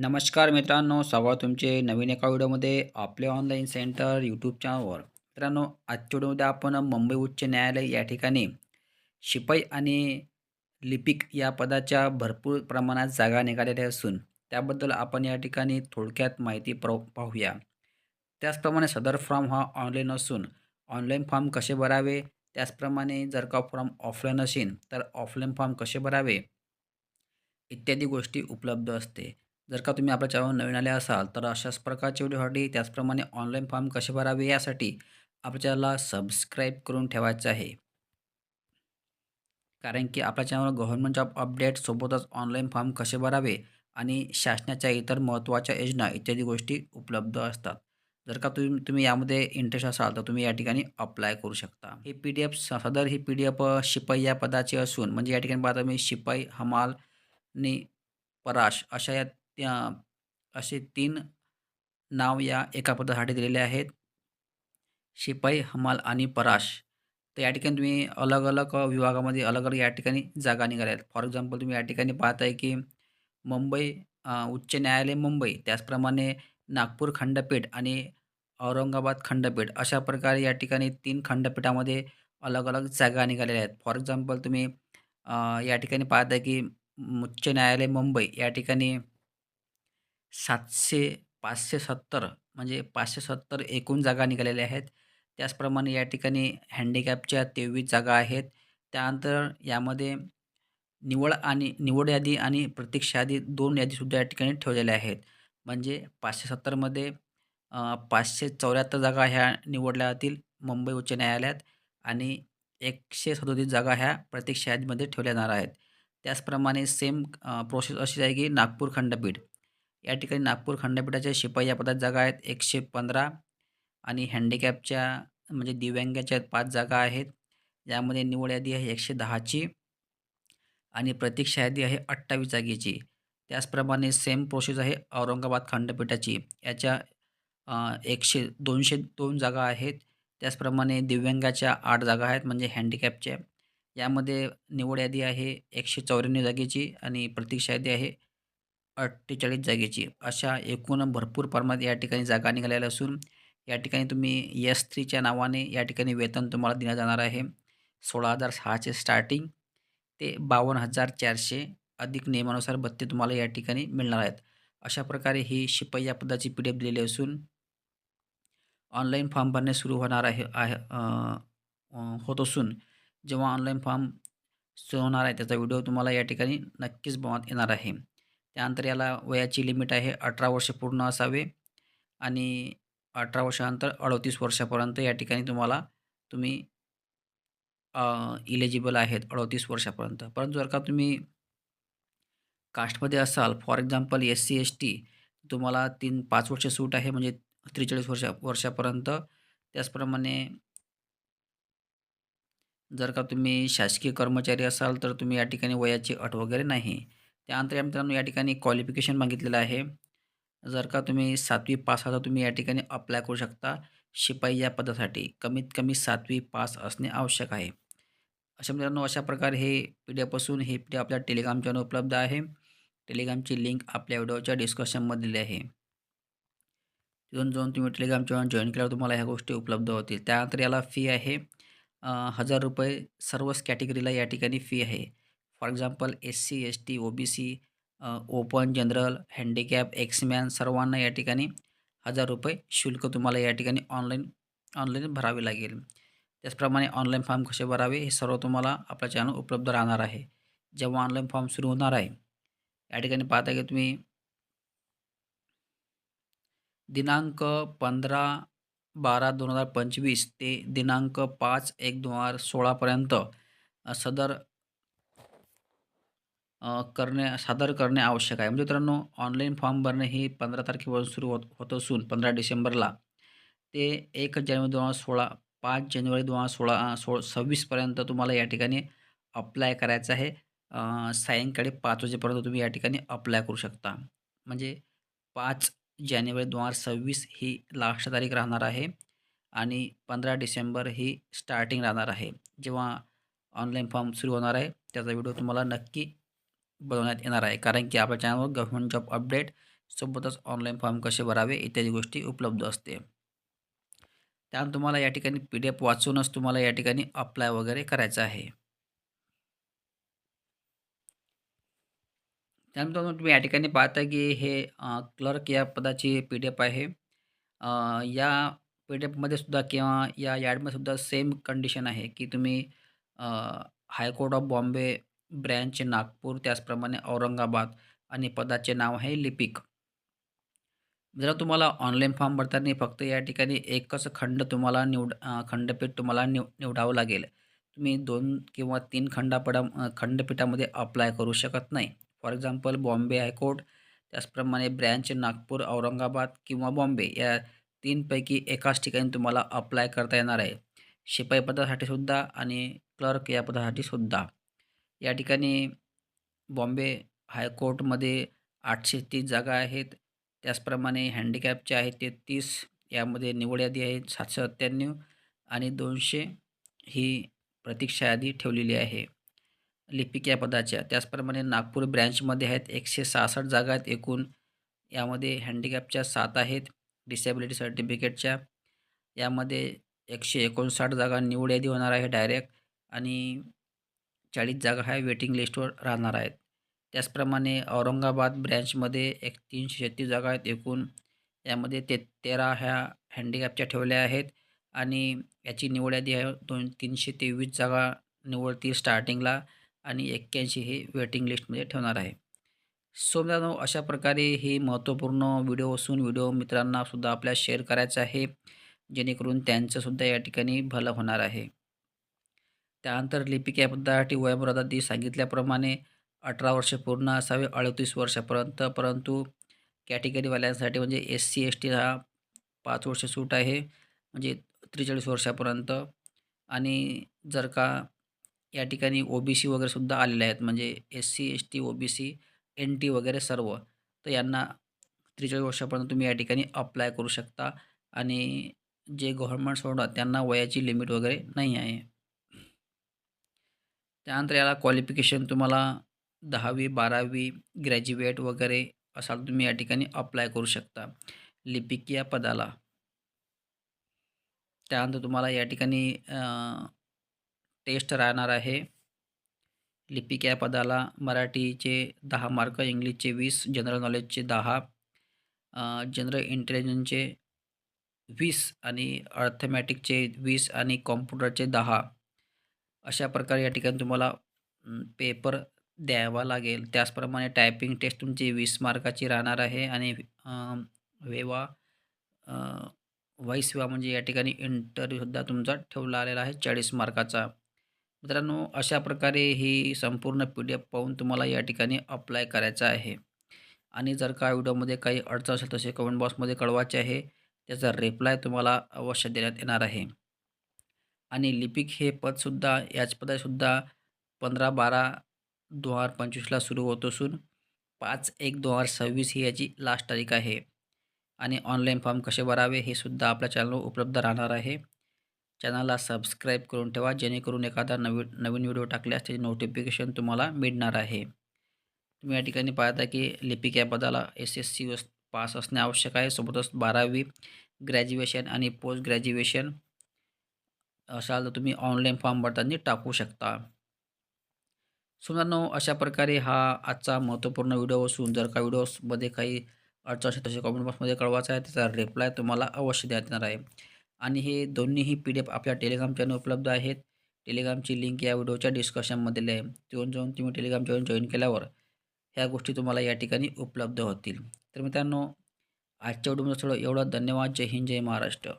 नमस्कार मित्रांनो स्वागत तुमचे नवीन एका व्हिडिओमध्ये आपले ऑनलाईन सेंटर यूट्यूब चॅनलवर मित्रांनो आजच्या व्हिडिओमध्ये आपण मुंबई उच्च न्यायालय या ठिकाणी शिपाई आणि लिपिक या पदाच्या भरपूर प्रमाणात जागा निघालेल्या असून त्याबद्दल आपण या ठिकाणी थोडक्यात माहिती प्र पाहूया. त्याचप्रमाणे सदर फॉर्म हा ऑनलाईन असून ऑनलाईन फॉर्म कसे भरावे? त्याचप्रमाणे जर का फॉर्म ऑफलाईन असेल तर ऑफलाईन फॉर्म कसे भरावे? इत्यादी गोष्टी उपलब्ध असते. जर का तुम्ही आपल्या चॅनल नवीन आले असाल तर अशाच प्रकारचे व्हिडिओसाठी त्याचप्रमाणे ऑनलाईन फॉर्म कसे भरावे यासाठी आपल्या चॅनलला सबस्क्राईब करून ठेवायचं आहे. कारण की आपल्या चॅनलवर गव्हर्नमेंट जॉब अपडेट सोबतच ऑनलाईन फॉर्म कसे भरावे आणि शासनाच्या इतर महत्त्वाच्या योजना इत्यादी गोष्टी उपलब्ध असतात. जर का तुम्ही तुम्ही यामध्ये इंटरेस्ट असाल तर तुम्ही या ठिकाणी अप्लाय करू शकता. ही पी डी एफ सदर ही पी डी एफ शिपाई या पदाची असून म्हणजे या ठिकाणी पाहता मी शिपाई हमाल नि पराश अशा या त्या असे तीन नाव या एका पदासाठी दिलेले आहेत. शिपाई हमाल आणि पराश. तर या ठिकाणी तुम्ही अलग अलग विभागामध्ये अलग अलग या ठिकाणी जागा निघाल्या आहेत. फॉर एक्झाम्पल तुम्ही या ठिकाणी पाहताय की मुंबई उच्च न्यायालय मुंबई त्याचप्रमाणे नागपूर खंडपीठ आणि औरंगाबाद खंडपीठ. अशा प्रकारे या ठिकाणी तीन खंडपीठामध्ये अलग अलग जागा निघालेल्या आहेत. फॉर एक्झाम्पल तुम्ही या ठिकाणी पाहताय की उच्च न्यायालय मुंबई. या ठिकाणी सातशे पाचशे सत्तर म्हणजे पाचशे सत्तर एकूण जागा निघालेल्या आहेत. त्याचप्रमाणे या ठिकाणी हँडिकॅपच्या तेवीस जागा आहेत. त्यानंतर यामध्ये निवड आणि निवड यादी आणि प्रतीक्षा यादी दोन यादीसुद्धा या ठिकाणी ठेवलेल्या आहेत. म्हणजे पाचशे सत्तरमध्ये पाचशे चौऱ्याहत्तर जागा ह्या निवडल्या जातील मुंबई उच्च न्यायालयात आणि एकशे सदोतीस जागा ह्या प्रतीक्षा यादीमध्ये ठेवल्या जाणार आहेत. त्याचप्रमाणे सेम प्रोसेस अशी आहे की नागपूर खंडपीठ. या ठिकाणी नागपूर खंडपीठाच्या शिपाई या पदात जागा आहेत. एकशे पंधरा आणि हँडिकॅपच्या म्हणजे दिव्यांगाच्या पाच जागा आहेत. यामध्ये निवड यादी आहे एकशे दहाची आणि प्रतीक्षा यादी आहे अठ्ठावीस जागेची. त्याचप्रमाणे सेम प्रोसेस आहे औरंगाबाद खंडपीठाची. याच्या एकशे दोनशे दोन जागा आहेत. त्याचप्रमाणे दिव्यांगाच्या आठ जागा आहेत म्हणजे हँडिकॅपच्या यामध्ये निवड यादी आहे एकशे चौऱ्याण्णव जागेची आणि प्रतीक्षा यादी आहे अठ्ठेचाळीस जागेची. अशा एकूण भरपूर प्रमाणात या ठिकाणी जागा निघालेल्या असून या ठिकाणी तुम्ही यस थ्रीच्या नावाने या ठिकाणी वेतन तुम्हाला दिलं जाणार आहे. सोळा हजार सहाशे स्टार्टिंग ते बावन्न हजार चारशे अधिक नियमानुसार भत्ते तुम्हाला या ठिकाणी मिळणार आहेत. अशा प्रकारे ही शिपाई या पदाची पी डी एफ दिलेली असून ऑनलाईन फॉर्म भरणे सुरू होणार आहे आहे होत असून जेव्हा ऑनलाईन फॉर्म सुरू होणार आहे त्याचा व्हिडिओ तुम्हाला या ठिकाणी नक्कीच बनवत येणार आहे. त्यानंतर याला वयाची लिमिट आहे अठरा वर्ष पूर्ण असावे आणि अठरा वर्षानंतर अडतीस वर्षापर्यंत या ठिकाणी तुम्हाला तुम्ही इलिजिबल आहेत अडतीस वर्षापर्यंत. परंतु जर का तुम्ही कास्टमध्ये असाल for example S C S T तुम्हाला तीन पाच वर्ष सूट आहे म्हणजे त्रेचाळीस वर्षा वर्षापर्यंत. त्याचप्रमाणे जर का तुम्ही शासकीय कर्मचारी असाल तर तुम्ही या ठिकाणी वयाची अट वगैरे नाही. त्यानंतर या मित्रांनो या ठिकाणी क्वालिफिकेशन मागितलेलं आहे. जर का तुम्ही सातवी पास आहात तुम्ही या ठिकाणी अप्लाय करू शकता शिपाई या पदासाठी. कमीत कमी सातवी पास असणे आवश्यक आहे. अशा मित्रांनो अशा प्रकारे हे पी डी एफ असून हे पी डी आपल्या टेलिग्राम चॅनल उपलब्ध आहे. टेलिग्रामची लिंक आपल्या व्हिडिओच्या डिस्क्रिप्शनमध्ये दिली आहे. तिथून जाऊन तुम्ही टेलिग्राम चॅनल जॉईन केल्यावर तुम्हाला ह्या गोष्टी उपलब्ध होतील. त्यानंतर याला फी आहे हजार रुपये सर्वच कॅटेगरीला या ठिकाणी फी आहे. For example S C S T O B C open general handicap ex man सर्वांना या ठिकाणी हजार रुपये शुल्क तुम्हाला या ठिकाणी ऑनलाईन ऑनलाईन भरावे लागेल. त्याचप्रमाणे ऑनलाईन फॉर्म कसे भरावे हे सर्व तुम्हाला आपल्या चॅनल उपलब्ध राहणार आहे. जेव्हा ऑनलाईन फॉर्म सुरू होणार आहे या ठिकाणी पाहता की तुम्ही दिनांक पंधरा बारा दोन हजार पंचवीस ते दिनांक पाच एक दोन हजार सोळापर्यंत सदर करणे सादर करणे आवश्यक आहे. म्हणजे मित्रांनो ऑनलाईन फॉर्म भरणे ही पंधरा तारखेपासून सुरू होत होत असून पंधरा डिसेंबरला ते एक जानेवारी दोन हजार सोळा पाच जानेवारी दोन हजार सोळा सो सव्वीसपर्यंत तुम्हाला या ठिकाणी अप्लाय करायचं आहे. सायंकाळी पाच वाजेपर्यंत तुम्ही या ठिकाणी अप्लाय करू शकता. म्हणजे पाच जानेवारी दोन हजार सव्वीस ही लास्ट तारीख राहणार आहे आणि पंधरा डिसेंबर ही स्टार्टिंग राहणार आहे. जेव्हा ऑनलाईन फॉर्म सुरू होणार आहे त्याचा व्हिडिओ तुम्हाला नक्की बनवण्यात येणार आहे. कारण की आपल्या चॅनलवर गव्हर्मेंट जॉब अपडेट सोबतच ऑनलाईन फॉर्म कसे भरावे इत्यादी गोष्टी उपलब्ध असते. त्यानंतर तुम्हाला या ठिकाणी पी डी एफ वाचूनच तुम्हाला या ठिकाणी अप्लाय वगैरे करायचं आहे. त्यानंतर तुम्ही या ठिकाणी पाहता की हे क्लर्क या पदाची पी डी एफ आहे या पी डी एफमध्ये सुद्धा किंवा या याडमध्ये सुद्धा सेम कंडिशन आहे की तुम्ही high court of Bombay branch Nagpur त्याचप्रमाणे औरंगाबाद आणि पदाचे नाव आहे लिपिक. जर तुम्हाला ऑनलाईन फॉर्म भरताना फक्त या ठिकाणी एकच खंड तुम्हाला निवड खंडपीठ तुम्हाला निव निवडावं लागेल. तुम्ही दोन किंवा तीन खंडापडा खंडपीठामध्ये अप्लाय करू शकत नाही. For example Bombay high court त्याचप्रमाणे ब्रँच नागपूर औरंगाबाद किंवा बॉम्बे या तीनपैकी एकाच ठिकाणी तुम्हाला अप्लाय करता येणार आहे. शिपाई पदासाठी सुद्धा आणि क्लर्क या पदासाठी सुद्धा. या ठिकाणी बॉम्बे हायकोर्टमध्ये आठशे तीस जागा आहेत. त्याचप्रमाणे हँडिकॅपचे आहेत ते तीस यामध्ये निवड यादी आहे सातशे सत्त्याण्णव आणि दोनशे ही प्रतीक्षा यादी ठेवलेली आहे. लिपिक या पदाच्या. त्याचप्रमाणे नागपूर ब्रँचमध्ये आहेत एकशे सहासष्ट जागा आहेत. एकूण यामध्ये हँडिकॅपच्या सात आहेत. डिसेबिलिटी सर्टिफिकेटच्या. यामध्ये एकशे एकोणसाठ जागा निवड यादी होणार आहे डायरेक्ट आणि चाळीस जागा ह्या वेटिंग लिस्टवर राहणार आहेत. त्याचप्रमाणे औरंगाबाद ब्रँचमध्ये एक तीनशे छत्तीस जागा आहेत. एकूण यामध्ये ते तेरा ह्या हँडिकॅपच्या ठेवल्या आहेत. आणि याची निवड यादी आहे. दोन तीनशे तेवीस जागा निवडतील स्टार्टिंगला आणि एक्क्याऐंशी हे वेटिंग लिस्टमध्ये ठेवणार आहे. सो मित्रांनो अशा प्रकारे ही महत्त्वपूर्ण व्हिडिओ असून व्हिडिओ मित्रांनासुद्धा आपल्या शेअर करायचा आहे. जेणेकरून त्यांचंसुद्धा या ठिकाणी भलं होणार आहे. त्यानंतर लिपिक या पदासाठी सांगितल्याप्रमाणे अठरा वर्ष पूर्ण असावे अडतीस वर्षापर्यंत. परंतु कॅटेगरीवाल्यांसाठी म्हणजे एस सी एस टी हा पाच वर्ष सूट आहे म्हणजे त्रेचाळीस वर्षापर्यंत. आणि जर का या ठिकाणी ओ बी सी वगैरेसुद्धा आलेले आहेत म्हणजे S C S T O B C N T वगैरे सर्व तर यांना त्रेचाळीस वर्षापर्यंत तुम्ही या ठिकाणी अप्लाय करू शकता. आणि जे गव्हर्नमेंट सोडतात त्यांना वयाची लिमिट वगैरे नाही आहे. त्यानंतर याला क्वालिफिकेशन तुम्हाला दहावी बारावी ग्रॅज्युएट वगैरे असाल तुम्ही या ठिकाणी अप्लाय करू शकता. लिपिक या पदाला. त्यानंतर तुम्हाला या ठिकाणी टेस्ट राहणार आहे. लिपिक या पदाला मराठीचे दहा मार्क इंग्लिशचे वीस जनरल नॉलेजचे दहा जनरल इंटेलिजन्सचे वीस आणि अर्थमॅटिकचे वीस आणि कॉम्प्युटरचे दहा. अशा प्रकारे या ठिकाणी तुम्हाला पेपर द्यावा लागेल. त्याचप्रमाणे टायपिंग टेस्ट तुमची वीस मार्काची राहणार आहे आणि वेवा व्हॉईस वेवा म्हणजे या ठिकाणी इंटरव्ह्यूसुद्धा तुमचा ठेवला आलेला आहे चाळीस मार्काचा. मित्रांनो अशा प्रकारे ही संपूर्ण पी डी एफ पाहून तुम्हाला या ठिकाणी अप्लाय करायचं आहे. आणि जर का व्हिडिओमध्ये काही अडचण असेल तसे कमेंट बॉक्समध्ये कळवायचे आहे त्याचा रिप्लाय तुम्हाला अवश्य देण्यात येणार आहे. आणि लिपिक हे पदसुद्धा याच पदासुद्धा पंधरा बारा दोन हजार पंचवीसला सुरू होत असून पाच एक दोन हजार सव्वीस ही याची लास्ट तारीख आहे. आणि ऑनलाईन फॉर्म कसे भरावे हे सुद्धा आपल्या चॅनलवर उपलब्ध राहणार आहे. चॅनलला सबस्क्राईब करून ठेवा जेणेकरून एखादा नवीन नवीन व्हिडिओ टाकल्यास त्याचे नोटिफिकेशन तुम्हाला मिळणार आहे. तुम्ही या ठिकाणी पाहता की लिपिक या पदाला एस एस सी पास असणे आवश्यक आहे. सोबतच बारावी ग्रॅज्युएशन आणि पोस्ट ग्रॅज्युएशन असाल तर तुम्ही ऑनलाईन फॉर्म भरताना टाकू शकता. सुनानो अशा प्रकारे हा आजचा महत्त्वपूर्ण व्हिडिओ असून जर का व्हिडिओमध्ये काही अडचण असेल तसे कॉमेंट बॉक्समध्ये कळवायचा आहे त्याचा रिप्लाय तुम्हाला अवश्य देण्यात येणार आहे. आणि हे दोन्हीही पी डी एफ आपल्या टेलिग्राम चॅनल उपलब्ध आहेत. टेलिग्रामची लिंक या व्हिडिओच्या डिस्कशनमध्ये आहे. तिथून जाऊन तुम्ही टेलिग्राम चॅनल जॉईन केल्यावर ह्या गोष्टी तुम्हाला या ठिकाणी उपलब्ध होतील. तर मित्रांनो आजच्या व्हिडिओमध्ये थोडं एवढं. धन्यवाद. जय हिंद. जय महाराष्ट्र.